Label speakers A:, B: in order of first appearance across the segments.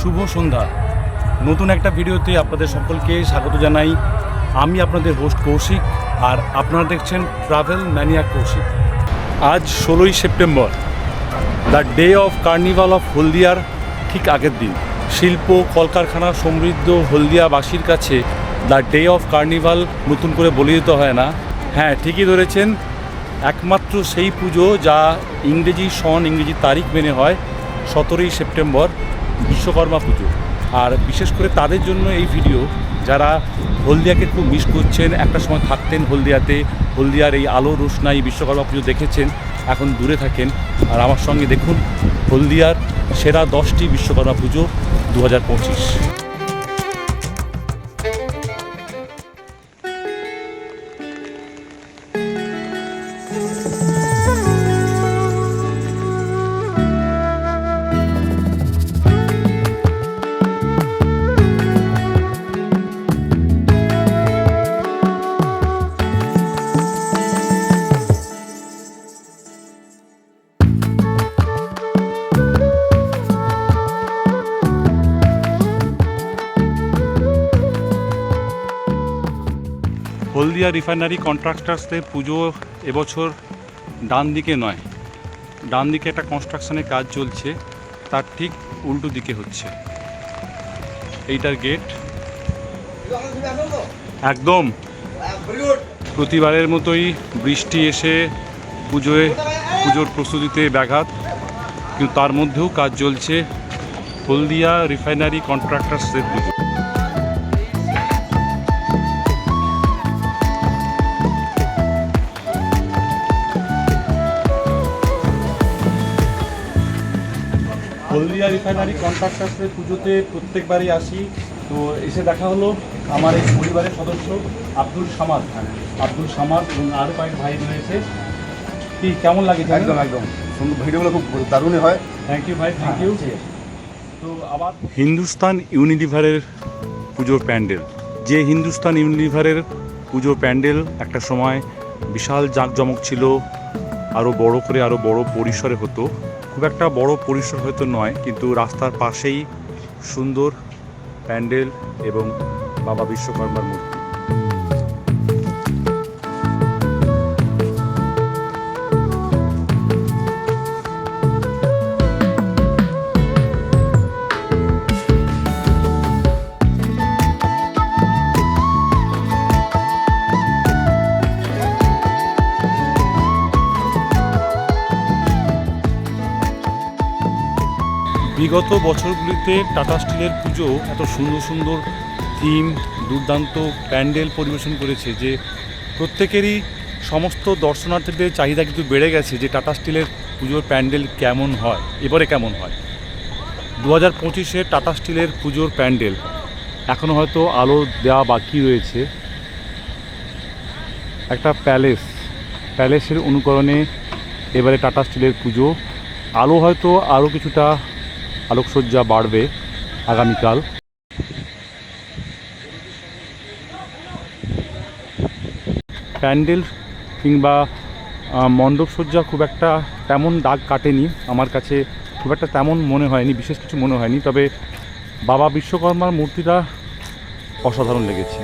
A: শুভ সন্ধ্যা। নতুন একটা ভিডিওতে আপনাদের সকলকে স্বাগত জানাই। আমি আপনাদের হোস্ট কৌশিক আর আপনারা দেখছেন ট্রাভেল ম্যানিয়া কৌশিক। আজ ষোলোই September the day of carnival of হলদিয়ার ঠিক আগের দিন। শিল্প, কলকারখানা সমৃদ্ধ হলদিয়াবাসীর কাছে দ্য ডে অফ কার্নিভাল নতুন করে বলে দিতে হয় না। হ্যাঁ ঠিকই ধরেছেন। একমাত্র সেই পুজো যা ইংরেজি সন, ইংরেজি তারিখ মেনে হয় সতেরোই সেপ্টেম্বর। বিশ্বকর্মা পুজো। আর বিশেষ করে তাদের জন্য এই ভিডিও, যারা হলদিয়াকে খুব মিস করছেন, একটা সময় থাকতেন হলদিয়াতে, হলদিয়ার এই আলো রোশনাই বিশ্বকর্মা পুজো দেখেছেন, এখন দূরে থাকেন। আর আমার সঙ্গে দেখুন হলদিয়ার সেরা দশটি বিশ্বকর্মা পুজো দু হাজার পঁচিশ। হলদিয়া রিফাইনারি কন্ট্রাক্টার্সদের পুজো এবছর ডান দিকে নয়। ডান দিকে একটা কনস্ট্রাকশনের কাজ চলছে, তার ঠিক উল্টো দিকে হচ্ছে। এইটার গেট একদম। প্রতিবারের মতোই বৃষ্টি এসে পুজোয়, পুজোর প্রস্তুতিতে ব্যাঘাত। কিন্তু তার মধ্যেও কাজ চলছে হলদিয়া রিফাইনারি কন্ট্রাক্টার্সদের পুজো রিফাইনারি কন্ট্রাক্টার্সের পুজোতে প্রত্যেকবারই আসি। তো এসে দেখা হলো আমার এই পরিবারের সদস্য আব্দুল সামাদ। আব্দুল সামাদ এবং আরও কয়েক ভাই রয়েছে। কি কেমন লাগে
B: একদম একদম। সুন্দর ভিডিওগুলো খুব দারুণই হয়।
A: থ্যাংক ইউ ভাই থ্যাংক ইউ তো আবার হিন্দুস্তান ইউনিলিভারের পুজোর প্যান্ডেল। যে হিন্দুস্তান ইউনিলিভারের পুজোর প্যান্ডেল একটা সময় বিশাল জাঁকজমক ছিল। আরও বড় করে আরও বড় পরিসরে হতো। খুব একটা বড় পরিসর হয়তো নয়, কিন্তু রাস্তার পাশেই সুন্দর প্যান্ডেল এবং বাবা বিশ্বকর্মার মূর্তি। বিগত বছরগুলিতে টাটা স্টিলের পুজো এত সুন্দর সুন্দর থিম, দুর্দান্ত প্যান্ডেল পরিবেশন করেছে যে প্রত্যেকেরই সমস্ত দর্শনার্থীদের চাহিদা কিন্তু বেড়ে গেছে যে টাটা স্টিলের পুজোর প্যান্ডেল কেমন হয়, এবারে কেমন হয়। দু হাজার পঁচিশে টাটা স্টিলের পুজোর প্যান্ডেল এখনও হয়তো আলো দেওয়া বাকি রয়েছে। একটা প্যালেস, প্যালেসের অনুকরণে এবারে টাটা স্টিলের পুজো, আলো হয়তো আরও কিছুটা আলোকসজ্জা বাড়বে আগামীকাল। প্যান্ডেল কিংবা মণ্ডপসজ্জা খুব একটা তেমন দাগ কাটেনি। আমার কাছে খুব একটা তেমন মনে হয়নি, বিশেষ কিছু মনে হয়নি। তবে বাবা বিশ্বকর্মার মূর্তিটা অসাধারণ লেগেছে।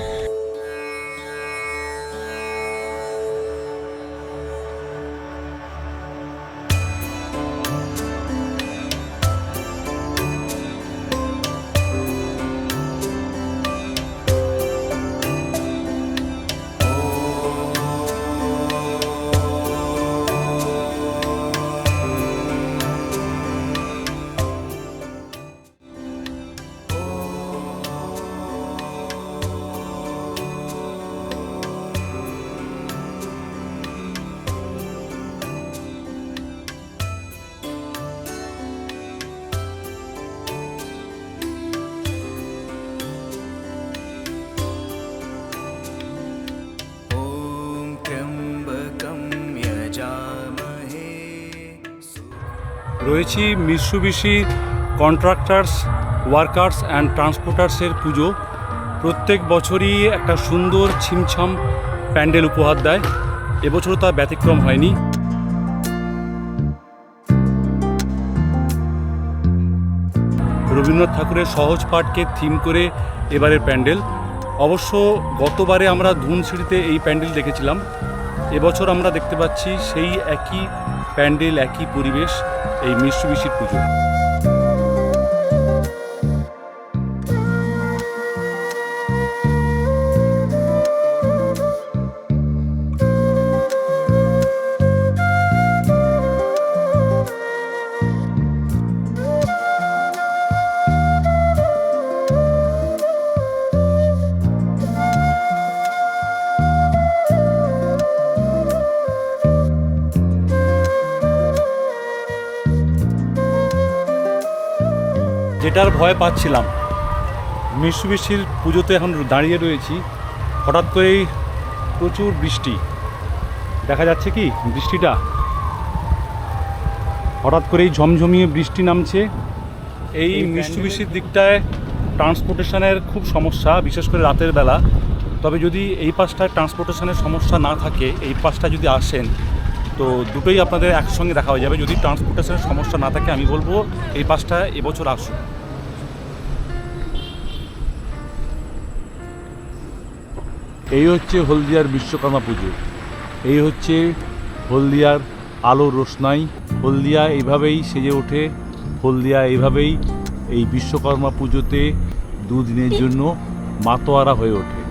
A: রয়েছি মিৎসুবিশি কন্ট্রাক্টার্স ওয়ার্কার্স অ্যান্ড ট্রান্সপোর্টার্সের পুজো। প্রত্যেক বছরই একটা সুন্দর ছিমছাম প্যান্ডেল উপহার দেয়। এবছরও তা ব্যতিক্রম হয়নি। রবীন্দ্রনাথ ঠাকুরের সহজ পাঠকে থিম করে এবারের প্যান্ডেল। অবশ্য গতবারে আমরা ধুনসিঁড়িতে এই প্যান্ডেল দেখেছিলাম। এবছর আমরা দেখতে পাচ্ছি সেই একই প্যান্ডেল, একই পরিবেশ। এই মিশ্রবিশির পুজো। যেটার ভয় পাচ্ছিলাম। মিশুবিশির পুজোতে এখন দাঁড়িয়ে রয়েছি। হঠাৎ করেই প্রচুর বৃষ্টি। দেখা যাচ্ছে কি বৃষ্টিটা? হঠাৎ করেই ঝমঝমিয়ে বৃষ্টি নামছে। এই মিশুবিশির দিকটায় ট্রান্সপোর্টেশনের খুব সমস্যা বিশেষ করে রাতের বেলা। তবে যদি এই পাশটায় ট্রান্সপোর্টেশনের সমস্যা না থাকে এই পাশটা যদি আসেন তো দুটোই আপনাদের একসঙ্গে দেখা হয়ে যাবে। যদি ট্রান্সপোর্টেশনের সমস্যা না থাকে আমি বলব এই পাশটা এবছর আসুন এই হচ্ছে হলদিয়ার বিশ্বকর্মা পুজো। এই হচ্ছে হলদিয়ার আলো রোশনাই। হলদিয়া এইভাবেই সেজে ওঠে। হলদিয়া এইভাবেই এই বিশ্বকর্মা পুজোতে দুদিনের জন্য মাতোয়ারা হয়ে ওঠে।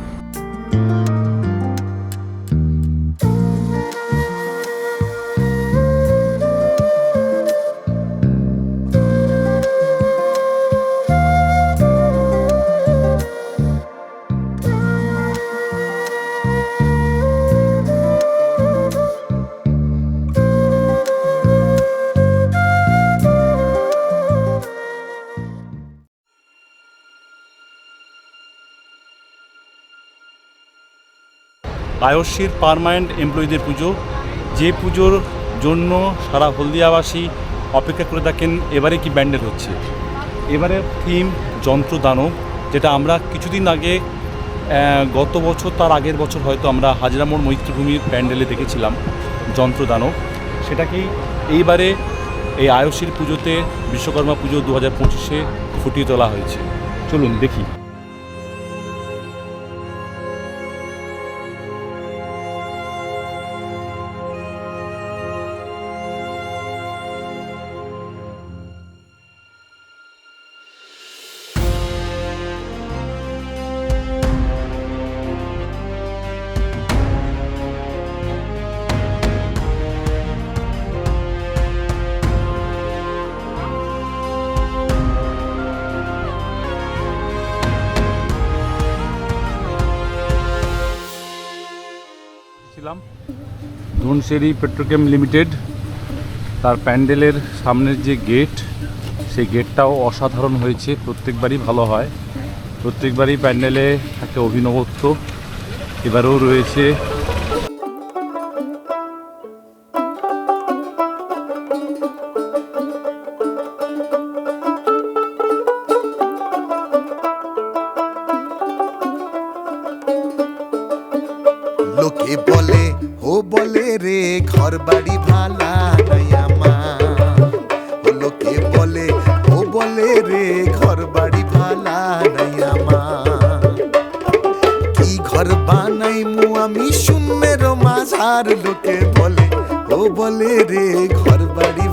A: আয়স্বীর পারমানেন্ট এমপ্লয়ীদের পুজো। যে পুজোর জন্য সারা হলদিয়াবাসী অপেক্ষা করে থাকেন, এবারে কি ব্যান্ডেল হচ্ছে? এবারের থিম যন্ত্রদানব, যেটা আমরা কিছুদিন আগে গত বছর, তার আগের বছর হয়তো আমরা হাজরামোড় মৈত্রভূমির প্যান্ডেলে দেখেছিলাম যন্ত্রদানব। সেটাকেই এইবারে এই আয়স্বীর পুজোতে বিশ্বকর্মা পুজো দু হাজার পঁচিশে ফুটিয়ে তোলা হয়েছে। চলুন দেখি। ধনশেরি পেট্রোকেম লিমিটেড, তার প্যান্ডেলের সামনের যে গেট, সেই গেটটাও অসাধারণ হয়েছে, প্রত্যেকবারই ভালো হয়। প্রত্যেকবারই প্যান্ডেলে একটা অভিনবত্ব, এবারেও রয়েছে।
C: লোকে বলে বাড়ি ভালা নাই আমার ও লোকে বলে? ও বলে রে, ঘর বাড়ি ভালা নাই আমার কি ঘর বানাই মু আমি শূন্যের মাঝার লোকে বলে? ও বলে রে, ঘর বাড়ি